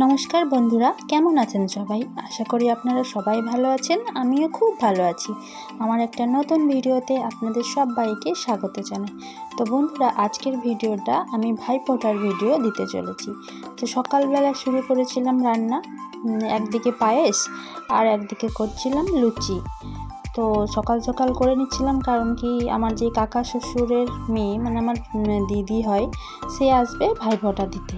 নমস্কার বন্ধুরা, কেমন আছেন সবাই? আশা করি আপনারা সবাই ভালো আছেন, আমিও খুব ভালো আছি। আমার একটা নতুন ভিডিওতে আপনাদের সবাইকে স্বাগত জানাই। তো বন্ধুরা, আজকের ভিডিওটা আমি ভাইফোঁটার ভিডিও দিতে চলেছি। তো সকালবেলা শুরু করেছিলাম রান্না একদিকে পায়েস আর একদিকে করছিলাম লুচি। তো সকাল সকাল করে নিচ্ছিলাম কারণ কি আমার যে কাকা শ্বশুরের মেয়ে মানে আমার দিদি হয়, সে আসবে ভাইফোঁটা দিতে।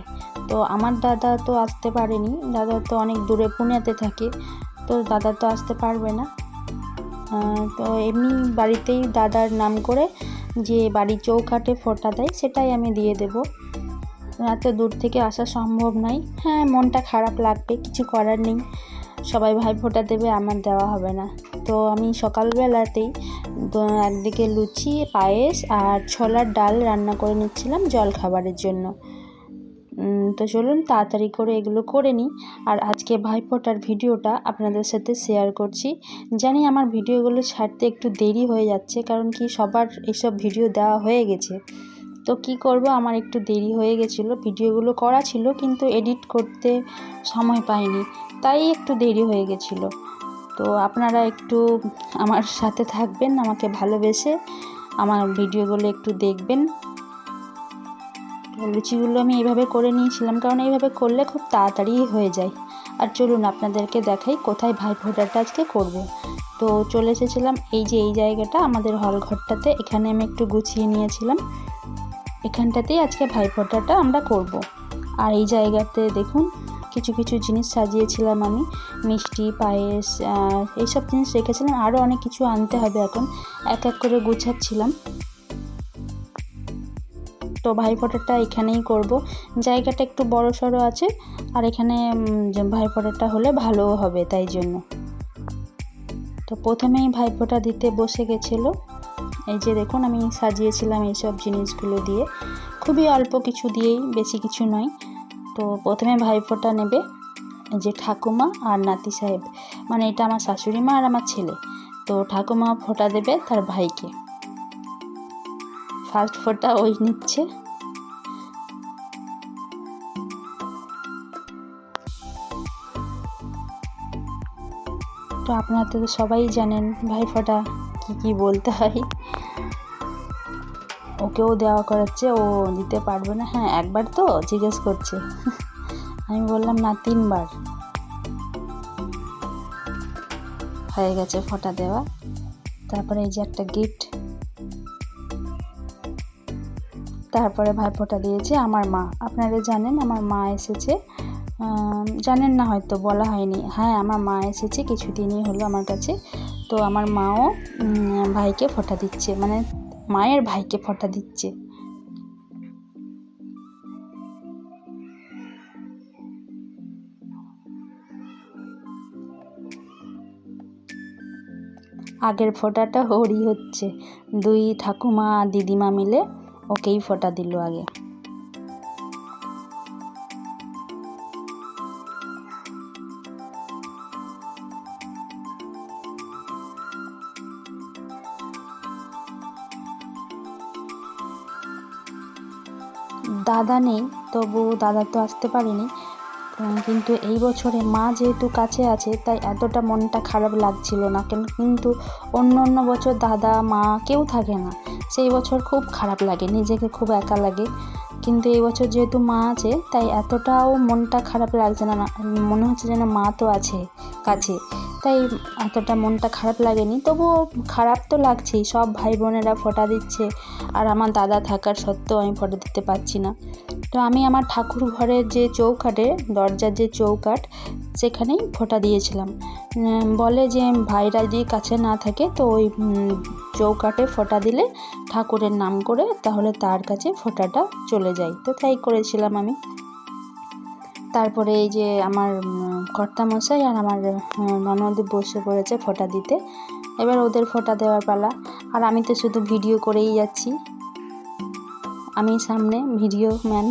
তো আমার দাদা তো আসতে পারেনি, দাদা তো অনেক দূরে পুনেতে থাকে, তো দাদা তো আসতে পারবে না। তো এমনি বাড়িতেই দাদার নাম করে যে বাড়ির চৌকাঠে ফোঁটা দেয়, সেটাই আমি দিয়ে দেব। এত দূর থেকে আসা সম্ভব নয়। হ্যাঁ মনটা খারাপ লাগবে, কিছু করার নেই। সবাই ভাই ফোঁটা দেবে, আমার দেওয়া হবে না। তো আমি সকালবেলাতেই একদিকে লুচি, পায়েস আর ছোলার ডাল রান্না করে নিচ্ছিলাম জল খাবারের জন্য তো চলুন তাড়াতাড়ি করে এগুলো করে নিই। আর আজকে ভাইফোঁটার ভিডিওটা আপনাদের সাথে শেয়ার করছি। জানি আমার ভিডিওগুলো ছাড়তে একটু দেরি হয়ে যাচ্ছে, কারণ কি সবার এইসব ভিডিও দেওয়া হয়ে গেছে। তো কি করব? আমার একটু দেরি হয়ে গেছিল। ভিডিওগুলো করা ছিল কিন্তু এডিট করতে সময় পাইনি, তাই একটু দেরি হয়ে গেছিল। তো আপনারা একটু আমার সাথে থাকবেন, আমাকে ভালোবেসে আমার ভিডিওগুলো একটু দেখবেন। লুচিগুলো আমি এইভাবে করে নিয়েছিলাম, কারণ এইভাবে করলে খুব তাড়াতাড়ি হয়ে যায়। আর চলুন আপনাদেরকে দেখাই কোথায় ভাইফোঁটাটা আজকে করব। তো চলে এসেছিলাম এই যে এই জায়গাটা, আমাদের হল ঘরটাতে এখানে আমি একটু গুছিয়ে নিয়েছিলাম। এখানটাতেই আজকে ভাইফোঁটাটা আমরা করব। আর এই জায়গাতে দেখুন, কিছু কিছু জিনিস সাজিয়েছিলাম আমি। মিষ্টি, পায়েস এইসব জিনিস রেখেছিলাম। আরও অনেক কিছু আনতে হবে এখন। এক এক করে গুছাচ্ছিলাম। তো ভাইফোঁটাটা এখানেই করব। জায়গাটা একটু বড় সড়ো আছে, আর এখানে ভাইফোঁটাটা হলে ভালো হবে তাই জন্য। তো প্রথমেই ভাইফোঁটা দিতে বসে গেছিল। এই যে দেখুন, আমি সাজিয়েছিলাম এইসব জিনিসগুলো দিয়ে। খুবই অল্প কিছু দিয়েই, বেশি কিছু নয়। তো প্রথমে ভাইফোঁটা নেবে যে ঠাকুমা আর নাতি সাহেব। মানে এটা আমার শাশুড়ি মা আর আমার ছেলে। তো ঠাকুমা ফোঁটা দেবে তার ভাইকে। ফার্স্ট ফোঁটা ওই নিচ্ছে। তো আপনারা তো সবাই জানেন ভাইফোঁটা কী কী বলতে হয়। ওকেও দেওয়া করাচ্ছে, ও দিতে পারবে না। হ্যাঁ একবার তো জিজ্ঞেস করছে। আমি বললাম, না, তিনবার। হয়ে গেছে ফোঁটা দেওয়া। তারপরে এই যে একটা গিফট। তারপরে ভাইফোঁটা দিয়েছে, আমার মা। আপনারা জানেন, আমার মা এসেছে। জানেন না, হয়তো বলা হয়নি। হ্যাঁ আমার মা এসেছে, কিছুদিনই হলো আমার কাছে। তো আমার মাও ভাইকে ফোঁটা দিচ্ছে। মানে মায়ের ভাইকে ফটা দিচ্ছে। আগের ফোঁটাটা হরি হচ্ছে। দুই ঠাকুমা দিদিমা মিলে ওকেই ফোঁটা দিল আগে। দাদা নেই, তবু দাদা তো আসতে পারেনি। কিন্তু এই বছরে মা যেহেতু কাছে আছে, তাই এতটা মনটা খারাপ লাগছিল না। কেন, কিন্তু অন্য অন্য বছর দাদা, মা কেউ থাকে না। সেই বছর খুব খারাপ লাগে, নিজেকে খুব একা লাগে। কিন্তু এই বছর যেহেতু মা আছে, তাই এতটাও মনটা খারাপ লাগছে না না, মনে হচ্ছে যেন মা তো আছে, কাছে। তাই এতটা মনটা খারাপ লাগেনি। তবুও খারাপ তো লাগছেই, সব ভাই বোনেরা ফোঁটা দিচ্ছে আর আমার দাদা থাকার সত্ত্বেও আমি ফোঁটা দিতে পারছি না। তো আমি আমার ঠাকুর ঘরের যে চৌকাঠে, দরজার যে চৌকাঠ, সেখানেই ফোঁটা দিয়েছিলাম। বলে যে ভাইরা যদি কাছে না থাকে, তো ওই চৌকাঠে ফোঁটা দিলে ঠাকুরের নাম করে তাহলে তার কাছে ফোঁটাটা চলে যায়। তো তাই করেছিলাম আমি। তারপরে এই যে আমার কর্তামশাই আর আমার ননদ বসে পড়েছে ফোঁটা দিতে। এবার ওদের ফোঁটা দেওয়ার পালা। আর আমি তো শুধু ভিডিও করেই যাচ্ছি। আমি সামনে ভিডিও ম্যান।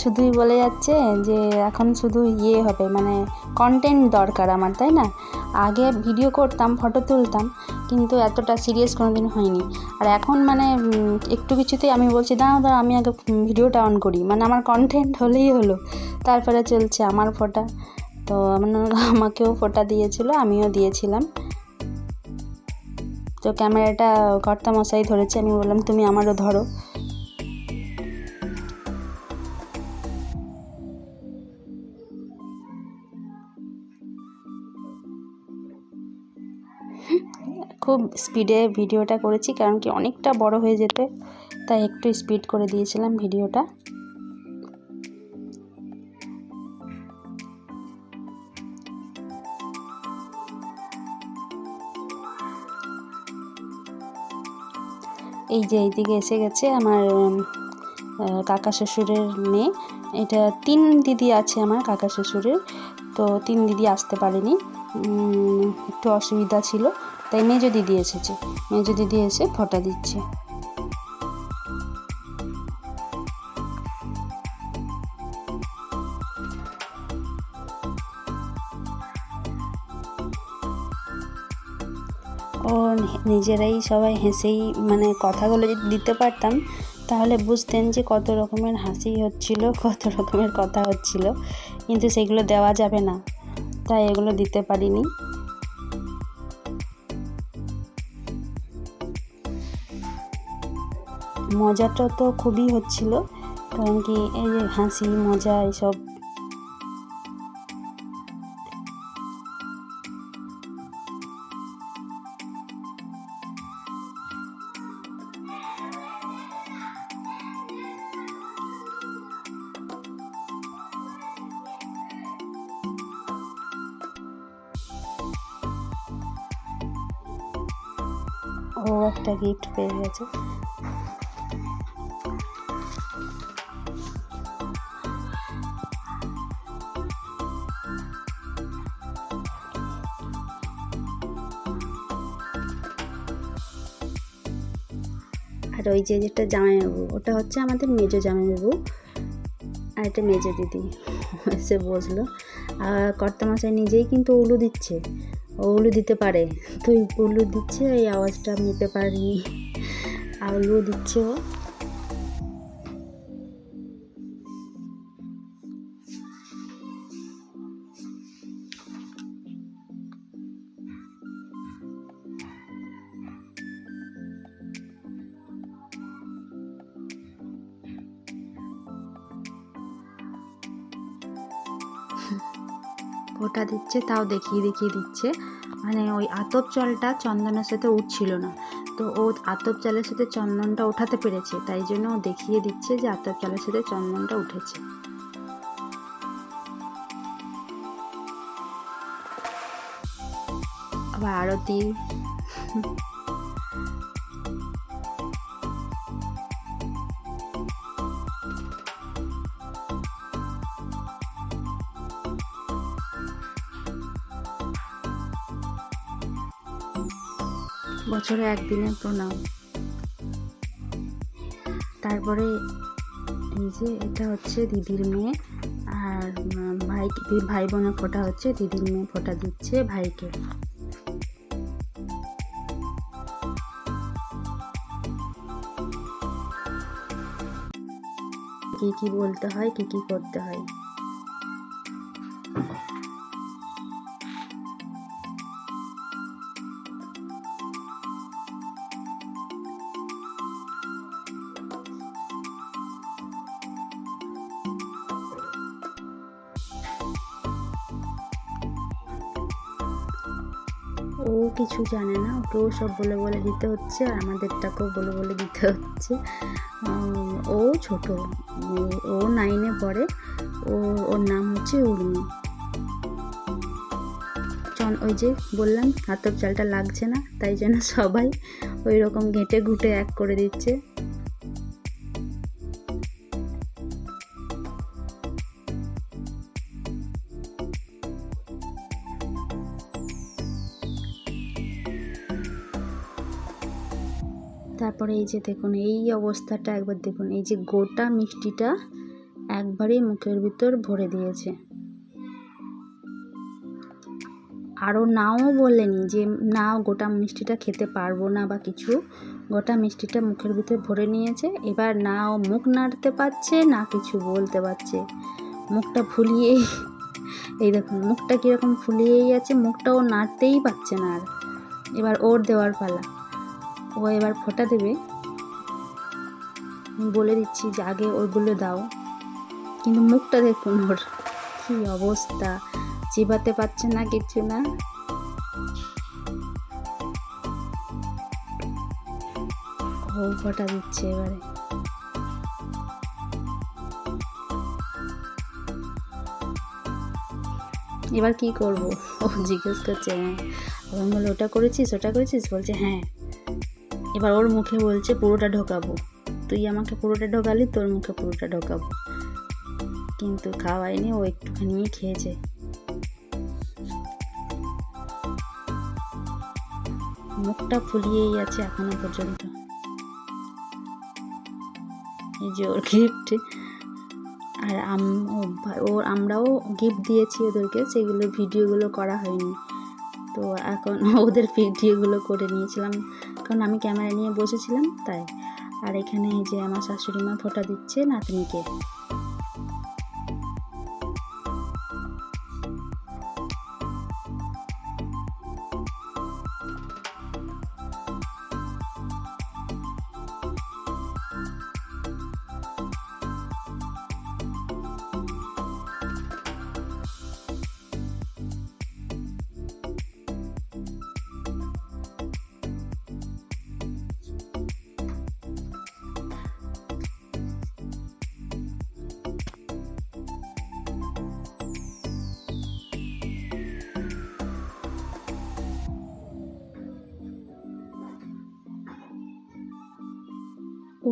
শুধুই বলে যাচ্ছে যে এখন শুধু ইয়ে হবে মানে কন্টেন্ট দরকার আমার, তাই না? আগে ভিডিও করতাম ফটো তুলতাম, কিন্তু এতটা সিরিয়াস কোনো দিন হয়নি। আর এখন মানে একটু কিছুতেই আমি বলছি, দাঁড়াও দাঁড়াও, আমি আগে ভিডিওটা অন করি। মানে আমার কন্টেন্ট হলেই হলো। তারপরে চলছে আমার ফোটা তো মানে আমাকেও ফোটা দিয়েছিল, আমিও দিয়েছিলাম। তো ক্যামেরাটা কর্তামশাই ধরেছে, আমি বললাম, তুমি আমারও ধরো। খুব স্পিডে ভিডিওটা করেছি, কারণ কি অনেকটা বড় হয়ে যেত, তাই একটু স্পিড করে দিয়েছিলাম ভিডিওটা। এই যে এইদিকে এসে গেছে আমার কাকা শ্বশুরের মেয়ে। এটা তিন দিদি আছে আমার কাকা শ্বশুরের, তো তিন দিদি আসতে পারেনি। একটু অসুবিধা ছিল। তাই মেজো দিদি এসেছে মেজো দিদি এসে ফটা দিচ্ছে। ও নিজেরাই সবাই হেসেই মানে কথাগুলো যদি দিতে পারতাম, তাহলে বুঝতেন যে কত রকমের হাসি হচ্ছিল, কত রকমের কথা হচ্ছিল। কিন্তু সেগুলো দেওয়া যাবে না। তাই এগুলো দিতে পারিনি। মজাটা তো খুবই হচ্ছিল, কারণ কি এই যে হাসি, মজা এসব ও একটা গিফট পেয়ে গেছে। আর ওই যে যেটা জামাইবাবু, ওটা হচ্ছে আমাদের মেজো জামাইবাবু আর এটা মেজো দিদি, সে বসল আর কর্তামশাই নিজেই কিন্তু উলু দিচ্ছে, ও উলু দিতে পারে তুই উলু দিচ্ছে, এই আওয়াজটা নিতে পারিনি আর উলু দিচ্ছে ও। ফোঁটা দিচ্ছে, তাও দেখিয়ে দেখিয়ে দিচ্ছে। মানে ওই আতপ জলটা চন্দনের সাথে উঠছিল না। তো ও আতপ জলের সাথে চন্দনটা ওঠাতে পেরেছে, তাই জন্য ও দেখিয়ে দিচ্ছে যে আতপ জলের সাথে চন্দনটা উঠেছে। আবার আরতি। বছরে একদিনের প্রণাম। তারপরে এই যে এটা হচ্ছে দিদির মেয়ে, আর ভাই ভাই বোনের ফোঁটা হচ্ছে, দিদির মেয়ে ফোঁটা দিচ্ছে ভাইকে। কি কি বলতে হয়, কি কি করতে হয়। ও কিছু জানে না ওকেও সব বলে বলে দিতে হচ্ছে আর আমাদেরটাকেও বলে বলে দিতে হচ্ছে। ও ছোট, ও- নাইনে পড়ে, ও, ওর নাম হচ্ছে উর্মি। ওই যে বললাম, হাতর চালটা লাগছে না, তাই জন্য সবাই ওই রকম ঘেঁটে ঘুটে এক করে দিচ্ছে। তারপরে এই যে দেখুন, এই অবস্থাটা একবার দেখুন, এই যে গোটা মিষ্টিটা একবারেই মুখের ভিতর ভরে দিয়েছে। আরও নাও বলেনি যে, না, গোটা মিষ্টিটা খেতে পারব না বা কিছু। গোটা মিষ্টিটা মুখের ভিতরে ভরে নিয়েছে। এবার না ও মুখ নাড়তে পারছে, না কিছু বলতে পারছে। মুখটা ফুলিয়েই, এই দেখুন, মুখটা কীরকম ফুলিয়েই আছে, মুখটা ও নাড়তেই পারছে না আর। এবার ওর দেওয়ার পালা। ও এবার ফোটা দেবে। বলে দিচ্ছি যে আগে ওইগুলো দাও। কিন্তু মুখটা দেখুন ওর কী অবস্থা। চিবাতে পারছে না কিছু না। ও ফোঁটা দিচ্ছে এবারে। এবার কি করব? ও জিজ্ঞেস করছে হ্যাঁ। আমি বলে ওটা করেছিস ওটা করেছিস? বলছে হ্যাঁ। এবার ওর মুখে বলছে, পুরোটা ঢোকাবো। তুই আমাকে পুরোটা ঢোকালি, তোর মুখে পুরোটা ঢোকাবো। কিন্তু খাওয়াইনি ও একটুখানি খেয়েছে। মুখটা ফুলিয়েই আছে এখনও পর্যন্ত। এই যে ওর গিফট আর ও আমরাও গিফট দিয়েছি ওদেরকে, সেগুলো ভিডিওগুলো করা হয়নি। তো এখন ওদের ভিডিওগুলো করে নিয়েছিলাম। কারণ আমি ক্যামেরা নিয়ে বসেছিলাম, তাই। আর এখানে যে আমার শাশুড়ি মা ফোটা দিচ্ছে নাতনিকে।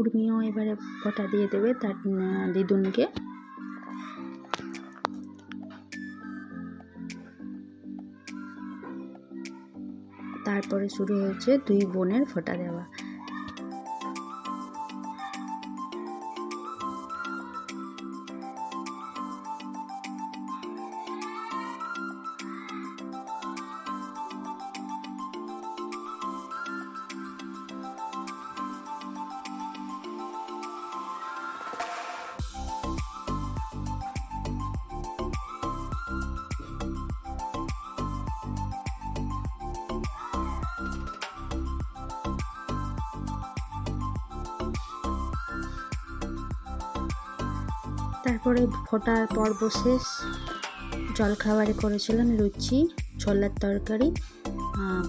উর্মিও এবারে ফোঁটা দিয়ে দেবে তার দিদুনকে। তারপরে শুরু হয়েছে দুই বোনের ফোঁটা দেওয়া। তারপরে ফোটার পর্ব শেষ। জলখাবারে করেছিলাম লুচি, ছোলার তরকারি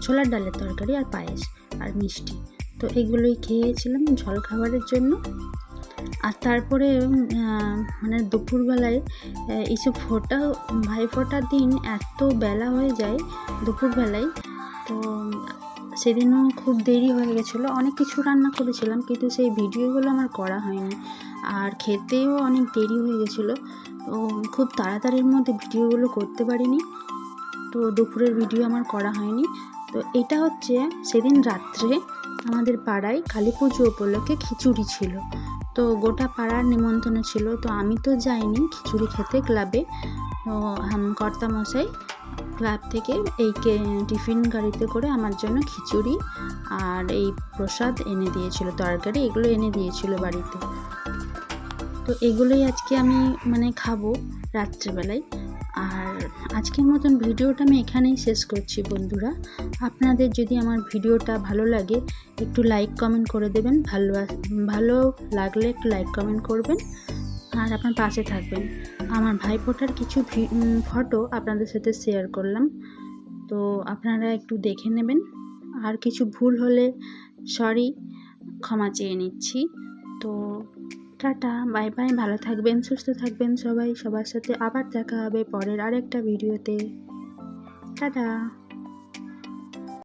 ছোলার ডালের তরকারি আর পায়েস আর মিষ্টি। তো এগুলোই খেয়েছিলাম জলখাবারের জন্য। আর তারপরে মানে দুপুরবেলায় এইসব ফোটা, ভাই ফোটার দিন এত বেলা হয়ে যায় দুপুরবেলায়। তো সেদিনও খুব দেরি হয়ে গেছিল। অনেক কিছু রান্না করেছিলাম কিন্তু সেই ভিডিওগুলো আমার করা হয়নি। আর খেতেও অনেক দেরি হয়ে গেছিল। তো খুব তাড়াতাড়ির মধ্যে ভিডিওগুলো করতে পারিনি। তো দুপুরের ভিডিও আমার করা হয়নি। তো এটা হচ্ছে সেদিন রাত্রে আমাদের পাড়ায় কালী পুজো উপলক্ষে খিচুড়ি ছিল। তো গোটা পাড়ার নিমন্ত্রণ ছিল। তো আমি তো যাইনি খিচুড়ি খেতে ক্লাবে। তো কর্তামশাই ক্লাব থেকে এই টিফিন গাড়িতে করে আমার জন্য খিচুড়ি আর এই প্রসাদ এনে দিয়েছিল, তরকারি এগুলো এনে দিয়েছিল বাড়িতে। তো এগুলোই আজকে আমি মানে খাব রাত্রেবেলায়। আর আজকের মতন ভিডিওটা আমি এখানেই শেষ করছি বন্ধুরা। আপনাদের যদি আমার ভিডিওটা ভালো লাগে, একটু লাইক কমেন্ট করে দেবেন। ভালো ভালো লাগলে একটু লাইক কমেন্ট করবেন। আর আপনার পাশে থাকবেন। আমার ভাইফোঁটার কিছু ফটো আপনাদের সাথে শেয়ার করলাম। তো আপনারা একটু দেখে নেবেন। আর কিছু ভুল হলে সরি ক্ষমা চেয়ে নিচ্ছি। তো টাটা, বাই বাই, ভালো থাকবেন, সুস্থ থাকবেন সবাই। সবার সাথে আবার দেখা হবে পরের আরেকটা ভিডিওতে। টাটা।